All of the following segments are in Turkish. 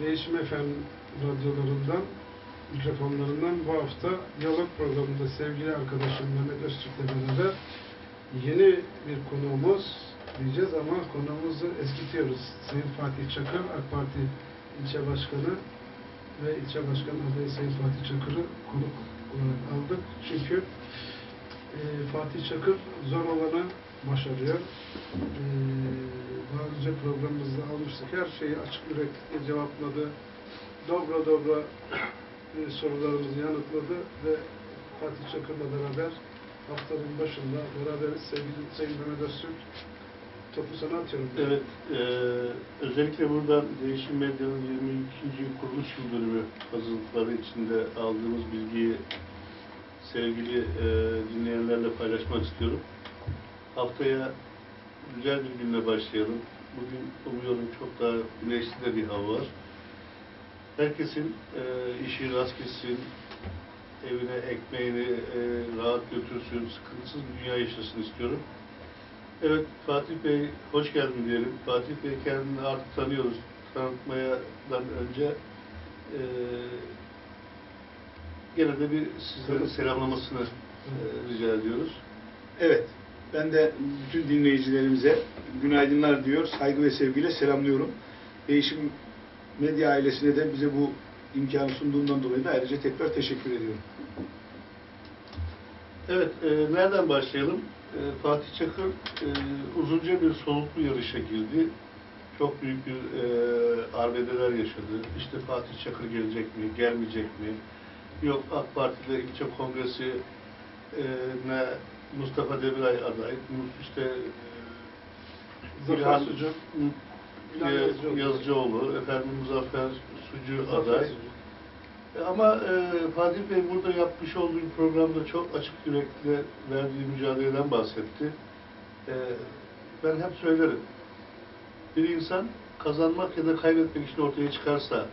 Değişim FM radyolarından, mikrofonlarından bu hafta diyalog programında sevgili arkadaşım Mehmet Öztürk'le beraber yeni bir konuğumuz diyeceğiz ama konuğumuzu eskitiyoruz. Sayın Fatih Çakır, AK Parti ilçe başkanı ve ilçe başkanı adayı Sayın Fatih Çakır'ı konuk olarak aldık. Çünkü e, Fatih Çakır zor olanı başarıyor. E, daha önce programımızda almıştık. Her şeyi açık yürekli cevapladı. Dobra dobra e, sorularımızı yanıtladı ve Fatih Çakır'la beraber haftanın başında beraberiz. Sevgili Sayın Mehmet Öztürk, topu sana atıyorum. Evet, e, özellikle buradan Değişim Medya'nın 22. kuruluş yıl dönümü hazırlıkları içinde aldığımız bilgiyi sevgili e, dinleyenlerle paylaşmak istiyorum. Haftaya güzel bir günle başlayalım. Bugün umuyorum çok daha güneşli de bir hava var. Herkesin e, işi rast gitsin, evine ekmeğini e, rahat götürsün, sıkıntısız bir dünya yaşasın istiyorum. Evet Fatih Bey hoş geldin diyelim. Fatih Bey kendini artık tanıyoruz. Tanıtmadan önce eee gene de bir sizlerin selamlamasını eee, rica ediyoruz. Evet, ben de bütün dinleyicilerimize günaydınlar diyor, saygı ve sevgiyle selamlıyorum. Değişim Medya ailesine de bize bu imkanı sunduğundan dolayı da ayrıca tekrar teşekkür ediyorum. Evet, eee, nereden başlayalım? Eee, Fatih Çakır eee, uzunca bir soluklu yarışa girdi. Çok büyük bir eee arbedeler yaşadı. İşte Fatih Çakır gelecek mi, gelmeyecek mi? Yok AK Parti'de ilçe kongresi eee, ne Mustafa Demiray aday, işte eee, Zafer Sucu. Yazıcıoğlu. Yazıcıoğlu, efendim Muzaffer Sucu Zafer aday. Sucu. Ama e, Fatih Bey burada yapmış olduğu programda çok açık yürekli verdiği mücadeleden bahsetti. E, ben hep söylerim. Bir insan kazanmak ya da kaybetmek için ortaya çıkarsa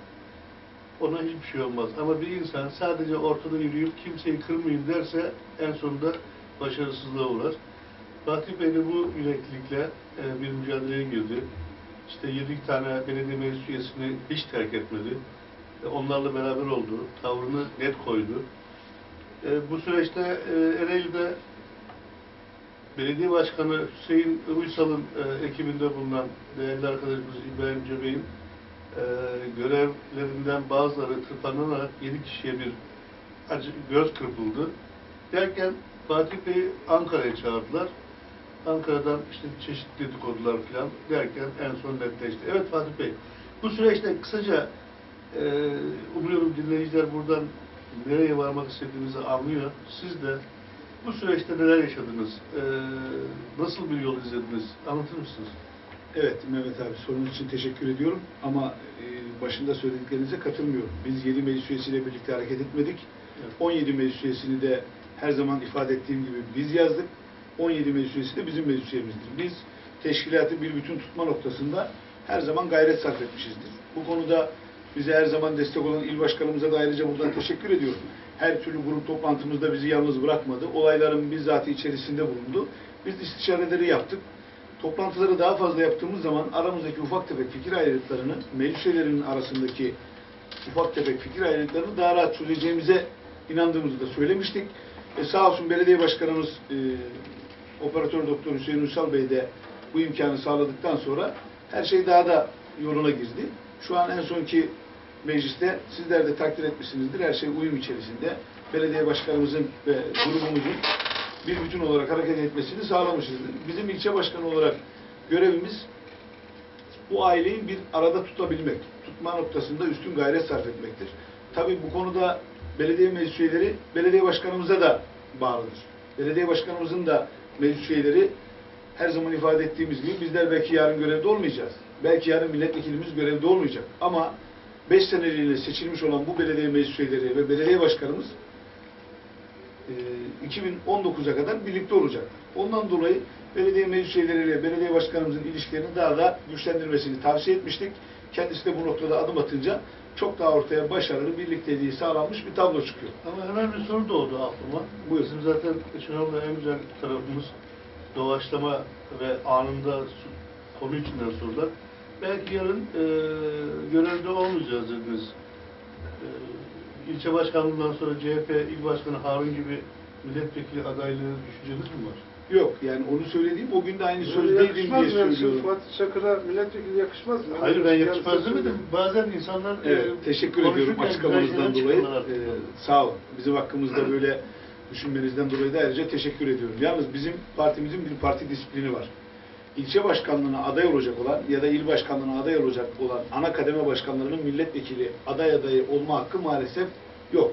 ona hiçbir şey olmaz. Ama bir insan sadece ortada yürüyüp kimseyi kırmayayım derse en sonunda başarısızlığa uğrar. Fatih Bey de bu yüreklilikle e, bir mücadeleye girdi. İşte 7 tane belediye meclis üyesini hiç terk etmedi. E, onlarla beraber oldu. Tavrını net koydu. E, bu süreçte e, Ereğli'de Belediye Başkanı Hüseyin Uysal'ın e, ekibinde bulunan değerli arkadaşımız İbrahim Cebey'in e, görevlerinden bazıları tırpanlanarak 7 kişiye bir acı, göz kırpıldı. Derken Fatih Bey'i Ankara'ya çağırdılar. Ankara'dan işte çeşitli dedikodular falan derken en son netleşti. Evet Fatih Bey, bu süreçte kısaca e, umuyorum dinleyiciler buradan nereye varmak istediğinizi anlıyor. Siz de bu süreçte neler yaşadınız? E, nasıl bir yol izlediniz? Anlatır mısınız? Evet Mehmet abi sorunuz için teşekkür ediyorum ama e, başında söylediklerinize katılmıyorum. Biz 7 meclis üyesiyle birlikte hareket etmedik. Evet. 17 meclis üyesini de her zaman ifade ettiğim gibi biz yazdık. 17 meclis üyesi de bizim meclis üyemizdir. Biz teşkilatı bir bütün tutma noktasında her zaman gayret sarf etmişizdir. Bu konuda bize her zaman destek olan il başkanımıza da ayrıca buradan teşekkür ediyorum. Her türlü grup toplantımızda bizi yalnız bırakmadı. Olayların bizzat içerisinde bulundu. Biz istişareleri yaptık. Toplantıları daha fazla yaptığımız zaman aramızdaki ufak tefek fikir ayrılıklarını, meclis üyelerinin arasındaki ufak tefek fikir ayrılıklarını daha rahat çözeceğimize inandığımızı da söylemiştik. E, sağ olsun belediye başkanımız e, operatör doktor Hüseyin Ünsal Bey de bu imkanı sağladıktan sonra her şey daha da yoluna girdi. Şu an en sonki mecliste sizler de takdir etmişsinizdir. Her şey uyum içerisinde. Belediye başkanımızın ve grubumuzun bir bütün olarak hareket etmesini sağlamışızdır. Bizim ilçe başkanı olarak görevimiz bu aileyi bir arada tutabilmek, tutma noktasında üstün gayret sarf etmektir. Tabii bu konuda belediye meclis üyeleri belediye başkanımıza da bağlıdır. Belediye başkanımızın da meclis üyeleri her zaman ifade ettiğimiz gibi bizler belki yarın görevde olmayacağız. Belki yarın milletvekilimiz görevde olmayacak. Ama 5 seneliğine seçilmiş olan bu belediye meclis üyeleri ve belediye başkanımız e, 2019'a kadar birlikte olacaklar. Ondan dolayı belediye meclis üyeleriyle belediye başkanımızın ilişkilerini daha da güçlendirmesini tavsiye etmiştik. Kendisi de bu noktada adım atınca çok daha ortaya başarılı birlikteliği sağlanmış bir tablo çıkıyor. Ama hemen bir soru doğdu aklıma. Buyur. Bizim zaten Şenol'da en güzel tarafımız doğaçlama ve anında konu içinden sorular. belki yarın e, görevde olmayacağız dediniz. E, ilçe başkanlığından sonra CHP il başkanı Harun gibi milletvekili adaylığı düşünceniz mi var? Yok yani onu söylediğim o gün de aynı yakışmaz diye şimdi söylüyorum. Fatih Çakır'a milletvekili yakışmaz mı? Hayır ben yakışmaz demedim. Bazen insanlar Evet, e, teşekkür ediyorum açıklamanızdan dolayı. Ee, sağ olun. Bizim hakkımızda böyle düşünmenizden dolayı da ayrıca teşekkür ediyorum. Yalnız bizim partimizin bir parti disiplini var. İlçe başkanlığına aday olacak olan ya da il başkanlığına aday olacak olan ana kademe başkanlarının milletvekili aday adayı olma hakkı maalesef yok.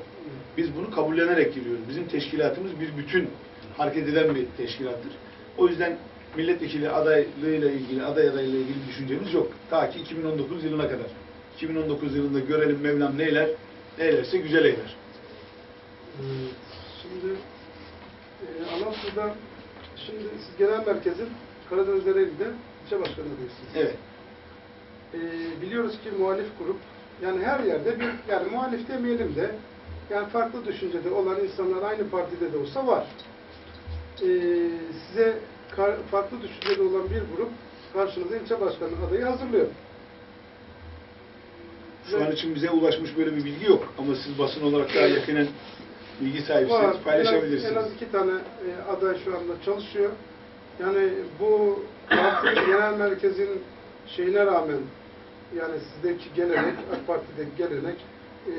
Biz bunu kabullenerek giriyoruz. Bizim teşkilatımız bir bütün hareket eden bir teşkilattır. O yüzden milletvekili adaylığıyla ilgili, aday adayıyla ilgili düşüncemiz yok. Ta ki 2019 yılına kadar. 2019 yılında görelim Mevlam neyler, neylerse güzel eyler. Evet. Şimdi e, şimdi siz genel merkezin Karadeniz Ereğli'de ilçe başkanı adayısınız. Evet. E, biliyoruz ki muhalif grup yani her yerde bir yani muhalif demeyelim de yani farklı düşüncede olan insanlar aynı partide de olsa var. E, size farklı düşüncede olan bir grup karşınıza ilçe başkanı adayı hazırlıyor. Şu an için bize ulaşmış böyle bir bilgi yok. Ama siz basın olarak daha yakinen bilgi Var. sahibisiniz, En paylaşabilirsiniz. az, en az iki tane e, aday şu anda çalışıyor. Yani bu parti genel merkezin şeyine rağmen yani sizdeki gelenek, AK Parti'deki gelenek e,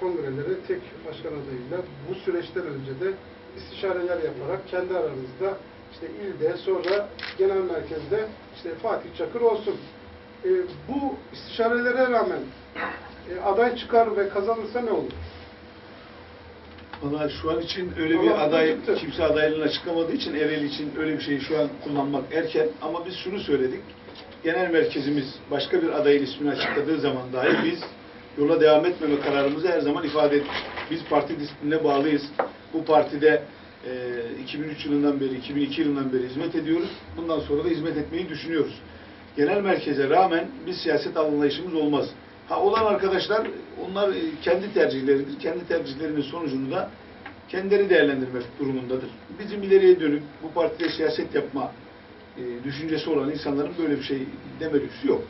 kongrelere tek başkan adayıyla bu süreçten önce de istişareler yaparak kendi aranızda işte ilde sonra genel merkezde işte Fatih Çakır olsun. E, bu istişarelere rağmen e, aday çıkar ve kazanırsa ne olur? Valla şu an için öyle bir aday, çıktı. kimse adaylığını açıklamadığı için Ereğli için öyle bir şeyi şu an kullanmak erken. Ama biz şunu söyledik. Genel merkezimiz başka bir adayın ismini açıkladığı zaman dahi biz yola devam etmeme kararımızı her zaman ifade ettik. Biz parti disiplinine bağlıyız. Bu partide e, 2003 yılından beri, 2002 yılından beri hizmet ediyoruz. Bundan sonra da hizmet etmeyi düşünüyoruz. Genel merkeze rağmen biz siyaset anlayışımız olmaz. Ha olan arkadaşlar onlar e, kendi tercihleridir. Kendi tercihlerinin sonucunu da kendileri değerlendirmek durumundadır. Bizim ileriye dönük bu partide siyaset yapma e, düşüncesi olan insanların böyle bir şey deme lüksü yok.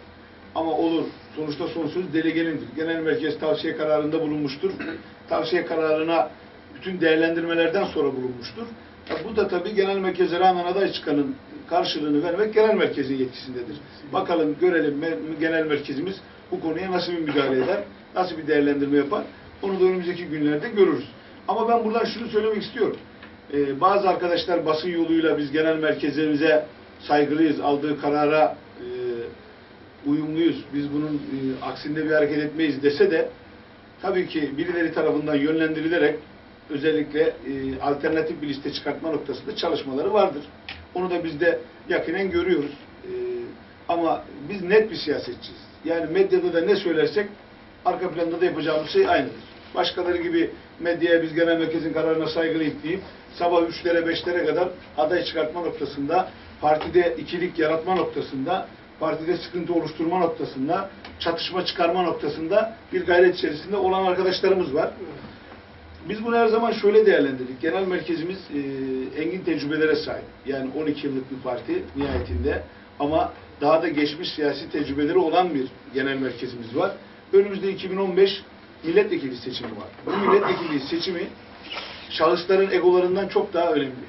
Ama olur. Sonuçta son söz delegenindir. Genel merkez tavsiye kararında bulunmuştur. Tavsiye kararına bütün değerlendirmelerden sonra bulunmuştur. Ya bu da tabii genel merkeze rağmen aday çıkanın karşılığını vermek genel merkezin yetkisindedir. Bakalım görelim genel merkezimiz bu konuya nasıl bir müdahale eder, nasıl bir değerlendirme yapar. Onu da önümüzdeki günlerde görürüz. Ama ben buradan şunu söylemek istiyorum. Ee, bazı arkadaşlar basın yoluyla biz genel merkezimize saygılıyız, aldığı karara e, uyumluyuz, biz bunun e, aksinde bir hareket etmeyiz dese de tabii ki birileri tarafından yönlendirilerek özellikle e, alternatif bir liste çıkartma noktasında çalışmaları vardır. Onu da biz de yakinen görüyoruz. E, ama biz net bir siyasetçiyiz. Yani medyada da ne söylersek arka planda da yapacağımız şey aynıdır. Başkaları gibi medyaya biz genel merkezin kararına saygılıyız deyip sabah 3'lere 5'lere kadar aday çıkartma noktasında, partide ikilik yaratma noktasında, partide sıkıntı oluşturma noktasında, çatışma çıkarma noktasında bir gayret içerisinde olan arkadaşlarımız var. Biz bunu her zaman şöyle değerlendirdik. Genel merkezimiz e, engin tecrübelere sahip. Yani 12 yıllık bir parti nihayetinde ama daha da geçmiş siyasi tecrübeleri olan bir genel merkezimiz var. Önümüzde 2015 milletvekili seçimi var. Bu milletvekili seçimi şahısların egolarından çok daha önemli.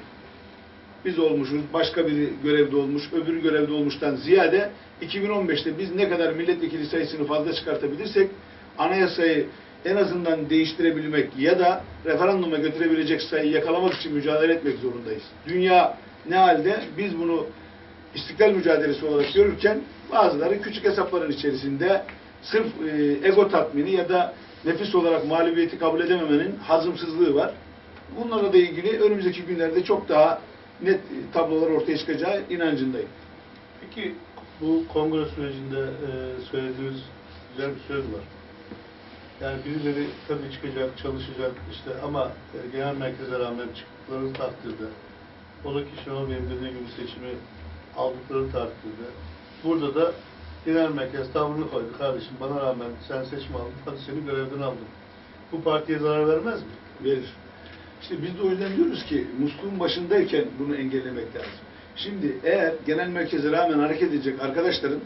Biz olmuşuz, başka biri görevde olmuş, öbürü görevde olmuştan ziyade 2015'te biz ne kadar milletvekili sayısını fazla çıkartabilirsek anayasayı en azından değiştirebilmek ya da referanduma götürebilecek sayıyı yakalamak için mücadele etmek zorundayız. Dünya ne halde? Biz bunu istiklal mücadelesi olarak görürken bazıları küçük hesapların içerisinde sırf e, ego tatmini ya da nefis olarak mağlubiyeti kabul edememenin hazımsızlığı var. Bunlarla da ilgili önümüzdeki günlerde çok daha net tablolar ortaya çıkacağı inancındayım. Peki bu kongre sürecinde e, söylediğiniz güzel bir söz var. Yani birileri tabii çıkacak, çalışacak işte ama e, genel merkeze rağmen çıktıkları takdirde o da Kişiyoğlu benim dediğim gibi seçimi aldıkları takdirde burada da genel merkez tavrını koydu. Kardeşim bana rağmen sen seçim aldın, hadi seni görevden aldım. Bu partiye zarar vermez mi? verir. İşte biz de o yüzden diyoruz ki musluğun başındayken bunu engellemek lazım. Şimdi eğer genel merkeze rağmen hareket edecek arkadaşların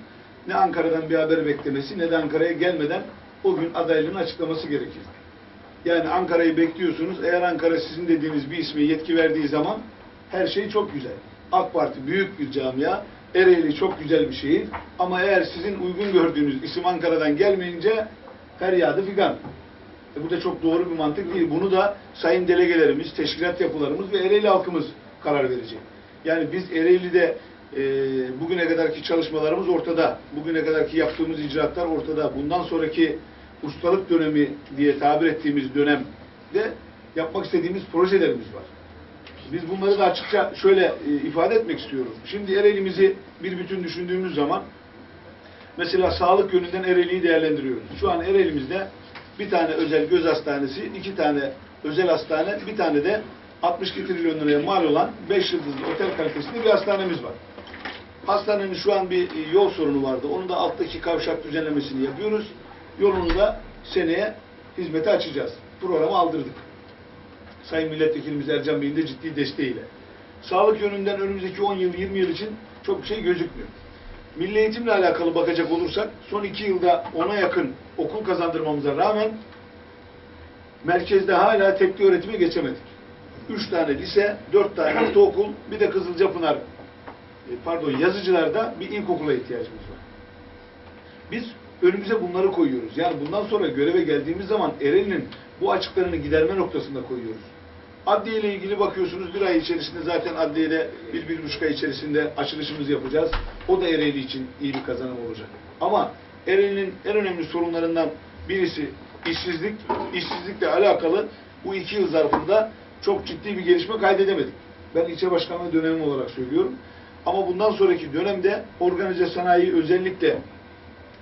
ne Ankara'dan bir haber beklemesi ne de Ankara'ya gelmeden o gün adaylığını açıklaması gerekir. Yani Ankara'yı bekliyorsunuz. Eğer Ankara sizin dediğiniz bir isme yetki verdiği zaman her şey çok güzel. AK Parti büyük bir camia. Ereğli çok güzel bir şehir. Ama eğer sizin uygun gördüğünüz isim Ankara'dan gelmeyince feryadı figan. E bu da çok doğru bir mantık değil. Bunu da sayın delegelerimiz, teşkilat yapılarımız ve Ereğli halkımız karar verecek. Yani biz Ereğli'de e, bugüne kadarki çalışmalarımız ortada. Bugüne kadarki yaptığımız icraatlar ortada. Bundan sonraki ustalık dönemi diye tabir ettiğimiz dönemde yapmak istediğimiz projelerimiz var. Biz bunları da açıkça şöyle e, ifade etmek istiyorum. Şimdi Ereğli'mizi bir bütün düşündüğümüz zaman mesela sağlık yönünden Ereğli'yi değerlendiriyoruz. Şu an Ereğli'mizde bir tane özel göz hastanesi, iki tane özel hastane, bir tane de 62 trilyon liraya mal olan 5 yıldızlı otel kalitesinde bir hastanemiz var. Hastanenin şu an bir e, yol sorunu vardı. Onun da alttaki kavşak düzenlemesini yapıyoruz. Yolunu da seneye hizmete açacağız. Programı aldırdık. Sayın Milletvekilimiz Ercan Bey'in de ciddi desteğiyle. Sağlık yönünden önümüzdeki 10 yıl, 20 yıl için çok bir şey gözükmüyor. Milli eğitimle alakalı bakacak olursak, son iki yılda ona yakın okul kazandırmamıza rağmen merkezde hala tekli öğretime geçemedik. Üç tane lise, dört tane ortaokul, bir de Kızılcapınar, e, pardon yazıcılarda bir ilkokula ihtiyacımız var. Biz önümüze bunları koyuyoruz. Yani bundan sonra göreve geldiğimiz zaman Eren'in bu açıklarını giderme noktasında koyuyoruz. Adliye ile ilgili bakıyorsunuz bir ay içerisinde zaten adliyede bir, bir buçuk ay içerisinde açılışımızı yapacağız. O da Ereğli için iyi bir kazanım olacak. Ama Ereğli'nin en önemli sorunlarından birisi işsizlik. İşsizlikle alakalı bu iki yıl zarfında çok ciddi bir gelişme kaydedemedik. Ben ilçe başkanlığı dönemim olarak söylüyorum. Ama bundan sonraki dönemde organize sanayiyi özellikle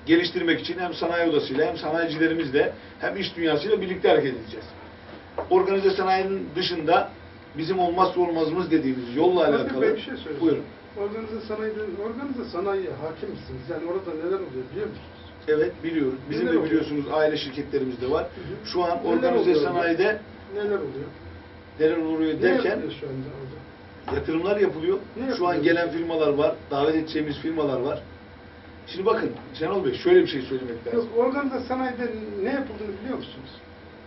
geliştirmek için hem sanayi odasıyla hem sanayicilerimizle hem iş dünyasıyla birlikte hareket edeceğiz. Organize sanayinin dışında bizim olmazsa olmazımız dediğimiz yolla Bakın alakalı. Bey bir şey söyleyeyim. Buyurun. Organize sanayide, organize sanayiye hakim misiniz? Yani orada neler oluyor biliyor musunuz? Evet biliyoruz. Bizim Neler de oluyor? biliyorsunuz aile şirketlerimiz de var. hı. Şu an Neler organize oluyor? sanayide Neler oluyor? neler oluyor Ne derken yapılıyor şu anda orada? yatırımlar yapılıyor. Ne Şu an gelen firmalar var. Davet edeceğimiz firmalar var. Şimdi bakın Şenol Bey şöyle bir şey söylemek lazım. Yok, organize sanayide ne yapıldığını biliyor musunuz?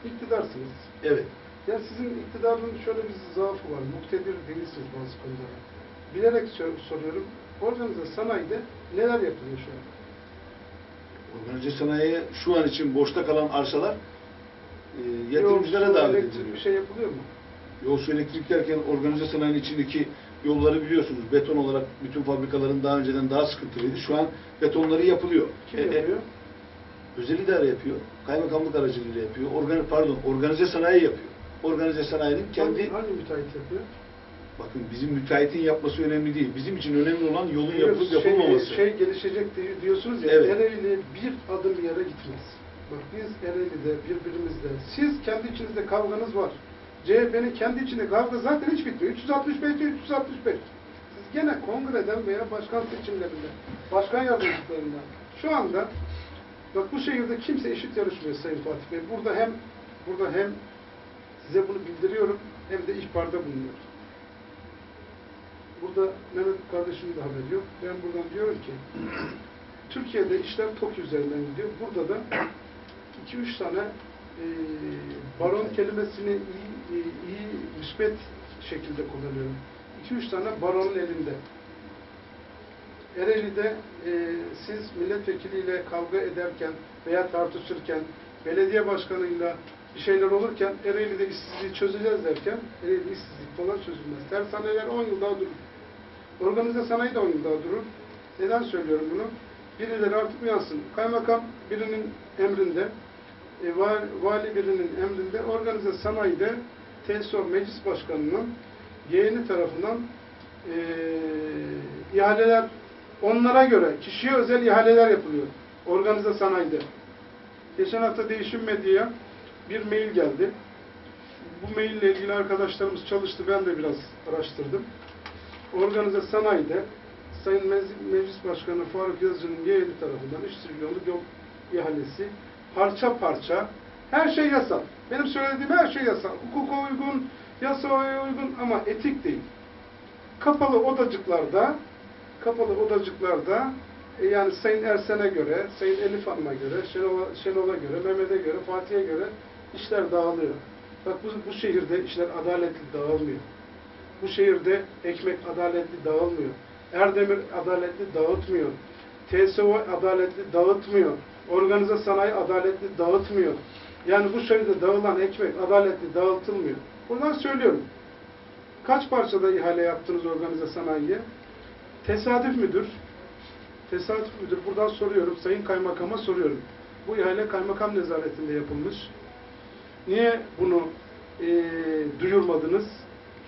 İktidarsınız. Evet. Ya sizin iktidarın şöyle bir zaafı var. Muktedir değilsiniz bazı konulara. Bilerek sor- soruyorum. Organize sanayide neler yapılıyor şu an? Organize sanayiye şu an için boşta kalan arsalar e, yatırımcılara davet ediliyor. bir şey yapılıyor mu? Yol su elektrik derken organize sanayinin içindeki yolları biliyorsunuz. Beton olarak bütün fabrikaların daha önceden daha sıkıntılıydı. Şu an betonları yapılıyor. Kim E, yapıyor? özel idare yapıyor. Kaymakamlık aracılığıyla yapıyor. Organ, pardon, organize sanayi yapıyor. Organize sanayinin kendi Hangi, hangi müteahhit yapıyor? bakın bizim müteahhitin yapması önemli değil. Bizim için önemli olan yolun yapılıp şey, yapılmaması. Şey gelişecek diye- diyorsunuz ya, Evet. Ereğli bir adım yere gitmez. Bak biz Ereğli'de birbirimizle, siz kendi içinizde kavganız var. CHP'nin kendi içinde kavga zaten hiç bitmiyor. 365 değil, 365. Siz gene kongreden veya başkan seçimlerinde, başkan yardımcılıklarında şu anda bak bu şehirde kimse eşit yarışmıyor Sayın Fatih Bey. Burada hem burada hem size bunu bildiriyorum hem de ihbarda bulunuyorum. Burada Mehmet kardeşimin de haberi yok. Ben buradan diyorum ki Türkiye'de işler TOK üzerinden gidiyor. Burada da 2-3 tane baron kelimesini iyi, iyi müspet şekilde kullanıyorum. 2-3 tane baronun elinde. Ereğli'de e, siz milletvekiliyle kavga ederken veya tartışırken, belediye başkanıyla bir şeyler olurken Ereğli'de işsizliği çözeceğiz derken Ereğli'de işsizlik falan çözülmez. Tersaneler 10 yıl daha durur. Organize sanayi de 10 yıl daha durur. Neden söylüyorum bunu? Birileri artık uyansın. Kaymakam birinin emrinde, e, vali, birinin emrinde organize sanayide TESO Meclis Başkanı'nın yeğeni tarafından e, ihaleler onlara göre kişiye özel ihaleler yapılıyor. Organize sanayide. Geçen hafta Değişim Medya'ya bir mail geldi. Bu maille ilgili arkadaşlarımız çalıştı. Ben de biraz araştırdım. Organize sanayide Sayın Meclis Başkanı Faruk Yazıcı'nın yeğeni tarafından 3 trilyonluk yol ihalesi parça parça her şey yasal. Benim söylediğim her şey yasal. Hukuka uygun, yasaya uygun ama etik değil. Kapalı odacıklarda kapalı odacıklarda e, yani Sayın Ersen'e göre, Sayın Elif Hanım'a göre, Şenol'a, Şenol'a göre, Mehmet'e göre, Fatih'e göre işler dağılıyor. Bak bu, bu şehirde işler adaletli dağılmıyor. Bu şehirde ekmek adaletli dağılmıyor. Erdemir adaletli dağıtmıyor. TSO adaletli dağıtmıyor. Organize sanayi adaletli dağıtmıyor. Yani bu şehirde dağılan ekmek adaletli dağıtılmıyor. Buradan söylüyorum. Kaç parçada ihale yaptınız organize sanayiye? Tesadüf müdür? Tesadüf müdür? Buradan soruyorum. Sayın Kaymakam'a soruyorum. Bu ihale kaymakam nezaretinde yapılmış. Niye bunu eee, duyurmadınız?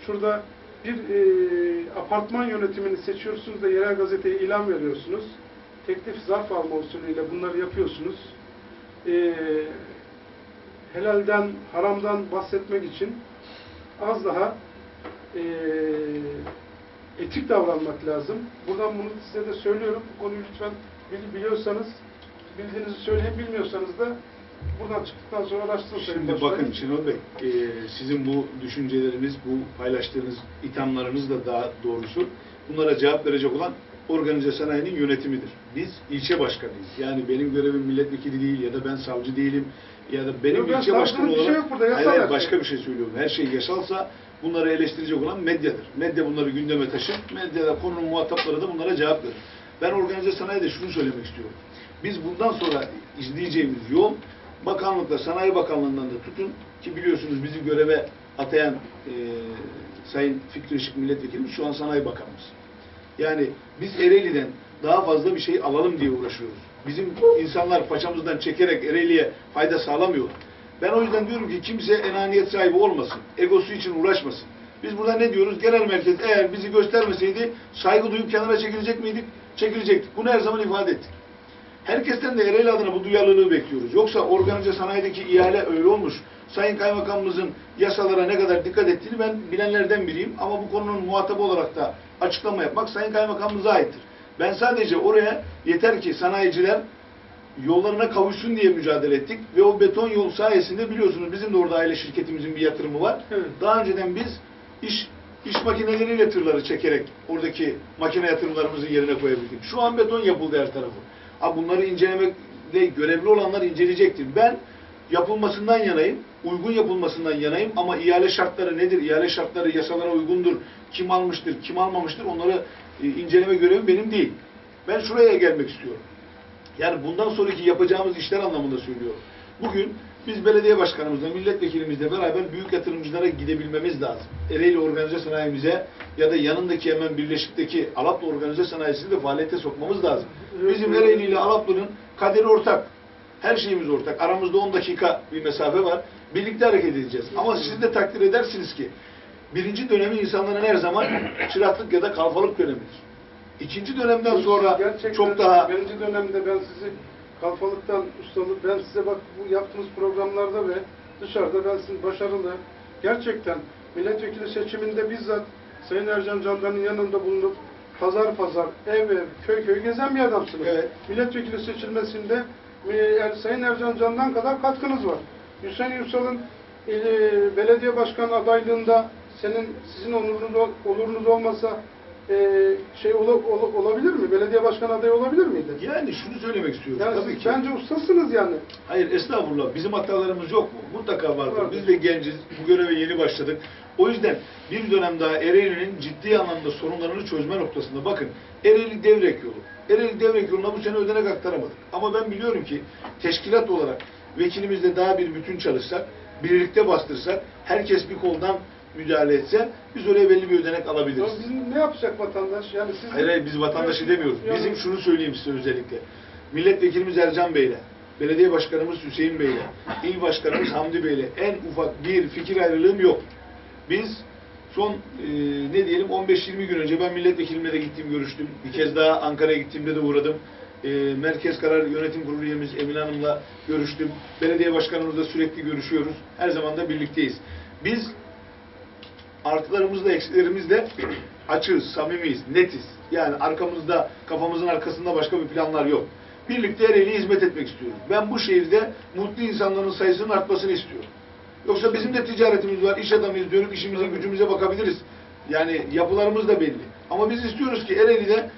Şurada bir eee, apartman yönetimini seçiyorsunuz da yerel gazeteye ilan veriyorsunuz. Teklif zarf alma usulüyle bunları yapıyorsunuz. Eee, helalden, haramdan bahsetmek için az daha eee, etik davranmak lazım. Buradan bunu size de söylüyorum. Bu konuyu lütfen bil- biliyorsanız, bildiğinizi söyleyin, bilmiyorsanız da buradan çıktıktan sonra araştırın. Şimdi Başkanım. bakın Şenol Bey, e, sizin bu düşünceleriniz, bu paylaştığınız ithamlarınız da daha doğrusu bunlara cevap verecek olan organize sanayinin yönetimidir. Biz ilçe başkanıyız. Yani benim görevim milletvekili değil ya da ben savcı değilim ya da benim Yok, ilçe başkanı şey olarak yok burada, hayır, hayır, şey. başka bir şey söylüyorum. Her şey yasalsa bunları eleştirecek olan medyadır. Medya bunları gündeme taşır. Medyada konunun muhatapları da bunlara cevap verir. Ben organize sanayide şunu söylemek istiyorum. Biz bundan sonra izleyeceğimiz yol bakanlıkla, Sanayi Bakanlığı'ndan da tutun ki biliyorsunuz bizi göreve atayan e, Sayın Fikri Işık Milletvekilimiz şu an Sanayi Bakanımız. Yani biz Ereğli'den daha fazla bir şey alalım diye uğraşıyoruz. Bizim insanlar paçamızdan çekerek Ereğli'ye fayda sağlamıyor. Ben o yüzden diyorum ki kimse enaniyet sahibi olmasın. Egosu için uğraşmasın. Biz burada ne diyoruz? Genel merkez eğer bizi göstermeseydi saygı duyup kenara çekilecek miydik? Çekilecektik. Bunu her zaman ifade ettik. Herkesten de Ereğli adına bu duyarlılığı bekliyoruz. Yoksa organize sanayideki ihale öyle olmuş. Sayın Kaymakamımızın yasalara ne kadar dikkat ettiğini ben bilenlerden biriyim. Ama bu konunun muhatabı olarak da açıklama yapmak Sayın Kaymakamımıza aittir. Ben sadece oraya yeter ki sanayiciler yollarına kavuşsun diye mücadele ettik. Ve o beton yol sayesinde biliyorsunuz bizim de orada aile şirketimizin bir yatırımı var. Evet. Daha önceden biz iş iş makineleriyle tırları çekerek oradaki makine yatırımlarımızı yerine koyabildik. Şu an beton yapıldı her tarafı. Ha bunları incelemekle görevli olanlar inceleyecektir. Ben yapılmasından yanayım, uygun yapılmasından yanayım ama ihale şartları nedir? İhale şartları yasalara uygundur. Kim almıştır, kim almamıştır onları e, inceleme görevi benim değil. Ben şuraya gelmek istiyorum. Yani bundan sonraki yapacağımız işler anlamında söylüyorum. Bugün biz belediye başkanımızla, milletvekilimizle beraber büyük yatırımcılara gidebilmemiz lazım. Ereğli organize sanayimize ya da yanındaki hemen Birleşik'teki Alaplı organize sanayisini de faaliyete sokmamız lazım. Bizim Ereğli ile Alaplı'nın kaderi ortak. Her şeyimiz ortak. Aramızda 10 dakika bir mesafe var. Birlikte hareket edeceğiz. Ama siz de takdir edersiniz ki birinci dönemi insanların her zaman çıraklık ya da kalfalık dönemidir. İkinci dönemden sonra Gerçekten çok daha birinci dönemde ben sizi kalfalıktan ustalık ben size bak bu yaptığınız programlarda ve dışarıda ben sizin başarılı gerçekten milletvekili seçiminde bizzat Sayın Ercan Candan'ın yanında bulunup pazar pazar, ev ev, köy köy gezen bir adamsınız. Evet. Milletvekili seçilmesinde e, Sayın Ercan Candan kadar katkınız var. Hüseyin Yursal'ın e, belediye başkanı adaylığında senin sizin onurunuz olurunuz olmasa e, şey ola- ola- olabilir mi? Belediye başkanı adayı olabilir miydi? yani şunu söylemek istiyorum. Yani Tabii siz ki. bence ustasınız yani. Hayır estağfurullah. Bizim hatalarımız yok mu? Mutlaka vardır. Vardır. Biz de genciz. Bu göreve yeni başladık. O yüzden bir dönem daha Ereğli'nin ciddi anlamda sorunlarını çözme noktasında bakın Ereğli Devrek yolu. Ereğli Devrek yoluna bu sene ödenek aktaramadık. Ama ben biliyorum ki teşkilat olarak vekilimizle daha bir bütün çalışsak, birlikte bastırsak, herkes bir koldan müdahale etse biz oraya belli bir ödenek alabiliriz. bizim ne yapacak vatandaş? Yani siz Hayır, hayır biz vatandaşı demiyoruz. Yani- Bizim şunu söyleyeyim size özellikle. Milletvekilimiz Ercan Bey'le, belediye başkanımız Hüseyin Bey'le, il başkanımız Hamdi Bey'le en ufak bir fikir ayrılığım yok. Biz son e, ne diyelim 15-20 gün önce ben milletvekilimle de gittim görüştüm. Bir kez daha Ankara'ya gittiğimde de uğradım. E, Merkez Karar Yönetim Kurulu üyemiz Emine Hanım'la görüştüm. Belediye başkanımızla sürekli görüşüyoruz. Her zaman da birlikteyiz. Biz artılarımızla eksilerimizle açığız, samimiyiz, netiz. Yani arkamızda, kafamızın arkasında başka bir planlar yok. Birlikte Ereğli'ye hizmet etmek istiyoruz. Ben bu şehirde mutlu insanların sayısının artmasını istiyorum. Yoksa bizim de ticaretimiz var, iş adamıyız diyorum, işimize gücümüze bakabiliriz. Yani yapılarımız da belli. Ama biz istiyoruz ki Ereğli'de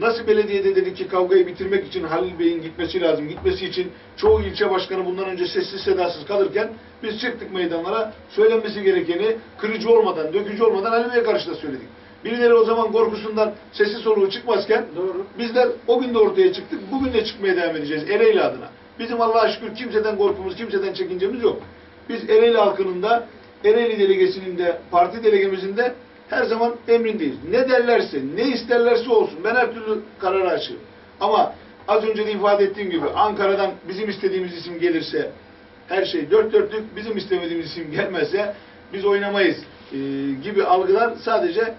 Nasıl belediyede dedik ki kavgayı bitirmek için Halil Bey'in gitmesi lazım. Gitmesi için çoğu ilçe başkanı bundan önce sessiz sedasız kalırken biz çıktık meydanlara. Söylenmesi gerekeni kırıcı olmadan, dökücü olmadan Halil Bey'e karşı da söyledik. Birileri o zaman korkusundan sesi soluğu çıkmazken Doğru. bizler o gün de ortaya çıktık. Bugün de çıkmaya devam edeceğiz Ereğli adına. Bizim Allah'a şükür kimseden korkumuz, kimseden çekincemiz yok. Biz Ereğli halkının da, Ereğli delegesinin de, parti delegemizin de her zaman emrindeyiz. Ne derlerse, ne isterlerse olsun. Ben her türlü karara açığım. Ama az önce de ifade ettiğim gibi Ankara'dan bizim istediğimiz isim gelirse her şey dört dörtlük, bizim istemediğimiz isim gelmezse biz oynamayız e, gibi algılar sadece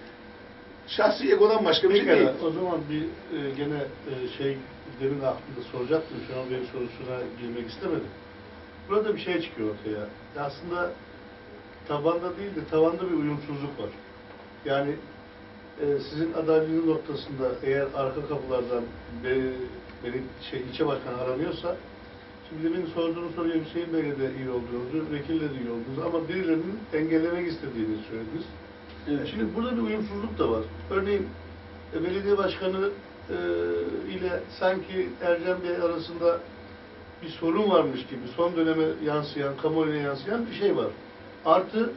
şahsi egodan başka bir şey değil. O zaman bir e, gene e, şey demin aklımda soracaktım. Şenol Bey'in sorusuna girmek istemedim. Burada bir şey çıkıyor ortaya. Ya Aslında tabanda değil de tavanda bir uyumsuzluk var. Yani e, sizin adaylığınız noktasında eğer arka kapılardan be- benim şey ilçe başkanı aranıyorsa şimdi demin sorduğunuz soruya Hüseyin Bey'le de iyi olduğunuzu, vekille de iyi olduğunuzu ama birilerinin engellemek istediğini söylediniz. Evet. Şimdi burada bir uyumsuzluk da var. Örneğin e, belediye başkanı e, ile sanki Ercan Bey arasında bir sorun varmış gibi son döneme yansıyan, kamuoyuna yansıyan bir şey var. Artı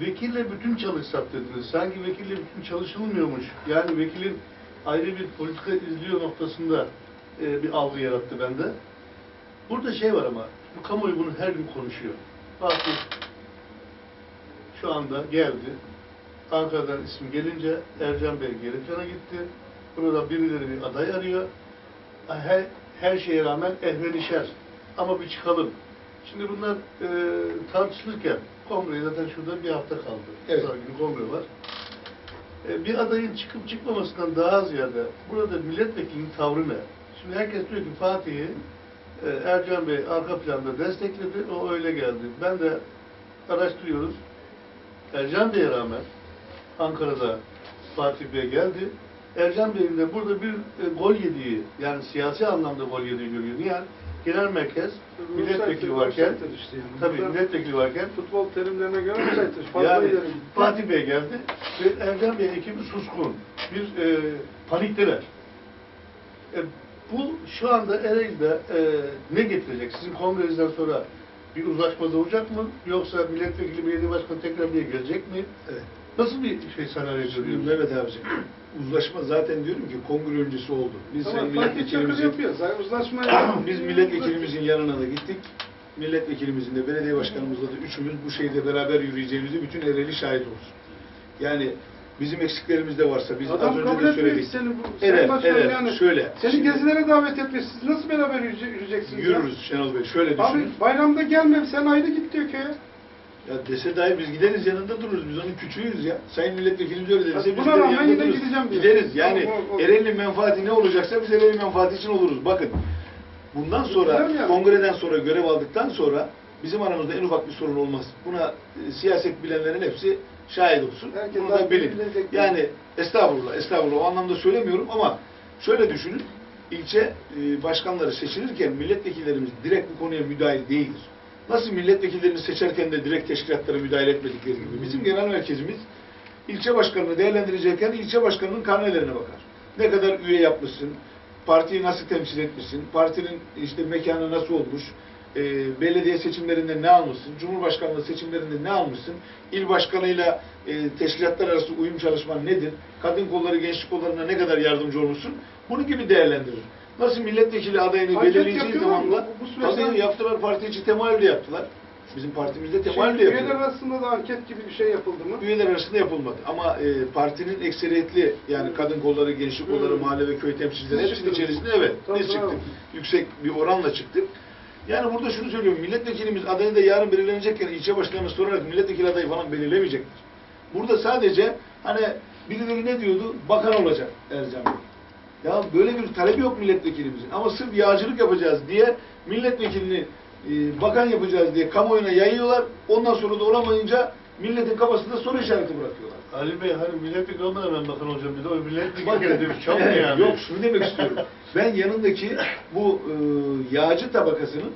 vekille bütün çalışsak dediniz. Sanki vekille bütün çalışılmıyormuş. Yani vekilin ayrı bir politika izliyor noktasında e, bir algı yarattı bende. Burada şey var ama bu kamuoyu bunu her gün konuşuyor. Fatih şu anda geldi. Ankara'dan isim gelince Ercan Bey Gerekan'a gitti. Burada birileri bir aday arıyor. Her, her şeye rağmen ehvenişer. Ama bir çıkalım. Şimdi bunlar e, tartışılırken kongre zaten şurada bir hafta kaldı. Evet. Pazar günü kongre var. E, bir adayın çıkıp çıkmamasından daha ziyade burada milletvekilinin tavrı ne? Şimdi herkes diyor ki Fatih'i e, Ercan Bey arka planda destekledi, o öyle geldi. Ben de araştırıyoruz. Ercan Bey'e rağmen Ankara'da Fatih Bey geldi. Ercan Bey'in de burada bir e, gol yediği, yani siyasi anlamda gol yediği görüyor. Niye? Genel merkez, milletvekili varken, işte yani. tabii milletvekili varken, Futbol terimlerine göre offside'dir. Fazla yani ileri. Fatih Bey geldi ve Ercan Bey ekibi suskun. Bir e, panikteler. E, bu şu anda Ereğli'de e, ne getirecek? Sizin kongrenizden sonra bir uzlaşma doğacak mı? Yoksa milletvekili belediye başkanı tekrar bir gelecek mi? Evet. Nasıl bir şey senaryo görüyorsunuz? Mehmet abicim, uzlaşma zaten diyorum ki kongre öncesi oldu. Biz Ama sayın milletvekilimizin, uzlaşma biz milletvekilimizin yanına da gittik. Milletvekilimizin de belediye başkanımızla da üçümüz bu şeyde beraber yürüyeceğimizi bütün Ereğli şahit olsun. Yani bizim eksiklerimiz de varsa biz Adam az önce de söyledik. seni. bu- Başkanım evet, yani şöyle. Seni Şimdi- gezilere davet etmiş. Siz nasıl beraber yürüyece- yürüyeceksiniz? ya? Yürürüz Şenol Bey. Şöyle Abi düşünün. bayramda gelme sen ayrı git diyor köye. Ya dese dahi biz gideriz yanında dururuz. Biz onun küçüğüyüz ya. Sayın milletvekilimiz öyle Hadi biz buna rağmen yine gideceğim diyor. Gideriz. Yani o- o- Ereğli menfaati ne olacaksa biz Ereğli menfaati için oluruz. Bakın bundan sonra kongreden sonra görev aldıktan sonra bizim aramızda en ufak bir sorun olmaz. Buna e, siyaset bilenlerin hepsi şahit olsun. Herkes Bunu da bilin. Yani estağfurullah, estağfurullah o anlamda söylemiyorum ama şöyle düşünün. ilçe e, başkanları seçilirken milletvekillerimiz direkt bu konuya müdahil değildir. Nasıl milletvekillerini seçerken de direkt teşkilatlara müdahale etmedikleri gibi. Bizim genel merkezimiz ilçe başkanını değerlendirecekken ilçe başkanının karnelerine bakar. Ne kadar üye yapmışsın, partiyi nasıl temsil etmişsin, partinin işte mekanı nasıl olmuş, e, belediye seçimlerinde ne almışsın, cumhurbaşkanlığı seçimlerinde ne almışsın, il başkanıyla e, teşkilatlar arası uyum çalışman nedir, kadın kolları, gençlik kollarına ne kadar yardımcı olmuşsun, bunu gibi değerlendirir. Nasıl milletvekili adayını Anket belirleyeceği yapıyorlar mı? zaman da Bu- bu süreçte- tabii yaptılar, parti içi temayül de yaptılar. Bizim partimizde Şey, temayül de üyeler arasında da anket gibi bir şey yapıldı mı? üyeler arasında yapılmadı. Ama e, partinin ekseriyetli yani kadın kolları, gençlik kolları, Hı. mahalle ve köy temsilcileri Siz hepsinin çıktınız. içerisinde evet Tabii, biz bravo. çıktık. Yüksek bir oranla çıktık. Yani burada şunu söylüyorum. Milletvekilimiz adayı da yarın belirlenecekken ilçe başkanımız sorarak milletvekili adayı falan belirlemeyecektir. Burada sadece hani birileri ne diyordu? Bakan olacak Ercan Bey. Ya böyle bir talebi yok milletvekilimizin. Ama sırf yağcılık yapacağız diye milletvekilini e, bakan yapacağız diye kamuoyuna yayıyorlar. Ondan sonra da olamayınca milletin kafasında soru işareti bırakıyorlar. Ali Bey hani milletvekili olmadan ben bakan olacağım dedi. O milletvekili demiş. Çok evet, yani? Yok şunu demek istiyorum. Ben yanındaki bu e, yağcı tabakasının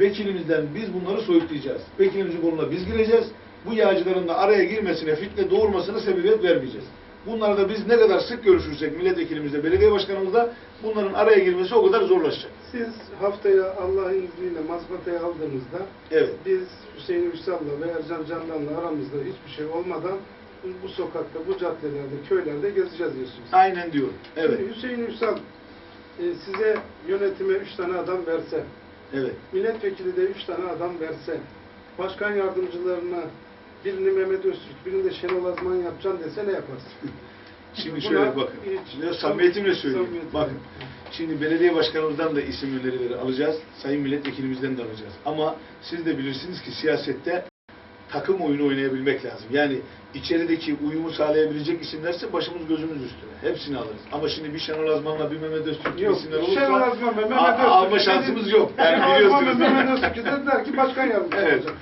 vekilimizden biz bunları soyutlayacağız. Vekilimizin koluna biz gireceğiz. Bu yağcıların da araya girmesine, fitne doğurmasına sebebiyet vermeyeceğiz. Bunları da biz ne kadar sık görüşürsek milletvekilimizle, belediye başkanımızla bunların araya girmesi o kadar zorlaşacak. Siz haftaya Allah'ın izniyle mazbatayı aldığınızda Evet. biz Hüseyin Ünsal'la ve Ercan Candan'la aramızda hiçbir şey olmadan bu sokakta, bu caddelerde, köylerde gezeceğiz diyorsunuz. Aynen diyorum. Evet. Şimdi Hüseyin Ünsal e, size yönetime üç tane adam verse, Evet. milletvekili de üç tane adam verse, başkan yardımcılarına birini Mehmet Öztürk, birini de Şenol Azman yapacaksın dese ne yaparsın? Şimdi Buna şöyle bakın. Şimdi samimiyetimle söyleyeyim. Samimiyetimle. Bakın. Şimdi belediye başkanımızdan da isim önerileri alacağız. Sayın milletvekilimizden de alacağız. Ama siz de bilirsiniz ki siyasette takım oyunu oynayabilmek lazım. Yani içerideki uyumu sağlayabilecek isimlerse başımız gözümüz üstüne. Hepsini alırız. Ama şimdi bir Şenol Azman'la bir Mehmet Öztürk gibi isimler olursa Şenol Azman Mehmet Öztürk. alma şansımız yok. Yani biliyorsunuz. Mehmet Öztürk dediler ki başkan yardımcısı Evet. olacak.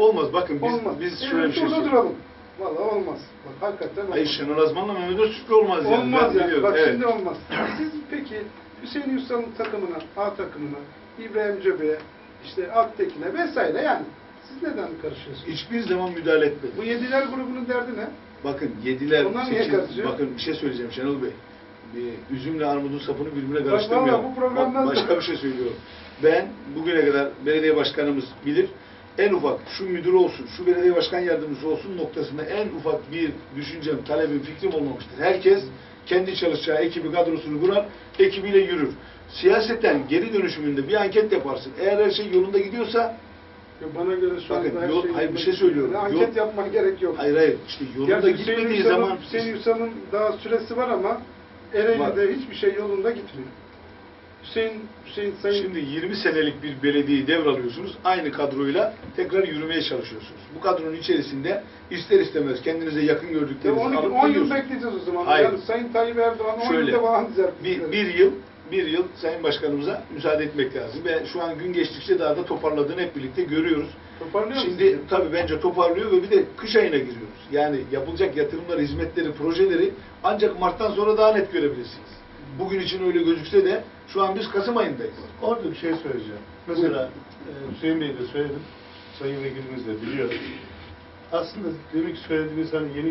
Olmaz. Bakın biz, Olmaz. biz şöyle bir şey söyleyeyim. duralım. Vallahi olmaz. Bak hakikaten olmaz. Hayır Şenol Azman'la Mehmet Öztürk'le olmaz yani. Olmaz Ben yani. Bak Evet. şimdi olmaz. Siz peki Hüseyin Yusuf'un takımına, A takımına, İbrahim Cöbe'ye, işte Alptekin'e vesaire yani siz neden karışıyorsunuz? Hiçbir zaman müdahale etmedim. Bu yediler grubunun derdi ne? Bakın yediler, Onlar karışıyor? bakın bir şey söyleyeceğim Şenol Bey. Bir üzümle armudun sapını birbirine Bak karıştırmayalım. vallahi bu programdan Bak, başka bir şey söylüyorum. Ben bugüne kadar belediye başkanımız bilir. En ufak şu müdür olsun, şu belediye başkan yardımcısı olsun noktasında en ufak bir düşüncem, talebim, fikrim olmamıştır. Herkes kendi çalışacağı ekibi, kadrosunu kurar, ekibiyle yürür. Siyasetten geri dönüşümünde bir anket yaparsın. Eğer her şey yolunda gidiyorsa, Ya bana göre şu Bakın, anda yol- şey... hayır, bir şey söylüyorum. Yani Anket yapmaya gerek yok. hayır hayır, işte yolunda Gerçi Hüseyin gitmediği Yusuf'un- zaman... Hüseyin Yusuf'un daha süresi var ama Ereğli'de hiçbir şey yolunda gitmiyor. Hüseyin, Hüseyin Sayın... Şimdi 20 senelik bir belediyeyi devralıyorsunuz. Aynı kadroyla tekrar yürümeye çalışıyorsunuz. Bu kadronun içerisinde ister istemez kendinize yakın Ya gördüklerinizi 12, alıp 10 yıl bekleyeceğiz o zaman. Hayır. Yani Sayın Tayyip Erdoğan 10 Şöyle, yılda düzeltti. Bir, bir yıl bir yıl Sayın Başkanımıza müsaade etmek lazım. Ve şu an gün geçtikçe daha da toparladığını hep birlikte görüyoruz. Toparlıyor musun? Şimdi tabii bence toparlıyor ve bir de kış ayına giriyoruz. Yani yapılacak yatırımlar, hizmetleri, projeleri ancak Mart'tan sonra daha net görebilirsiniz. Bugün için öyle gözükse de şu an biz Kasım ayındayız. Orada bir şey söyleyeceğim. Mesela e, Hüseyin Bey de söyledim. Sayın Vekilimiz de biliyor. Aslında demek söylediğiniz hani yeni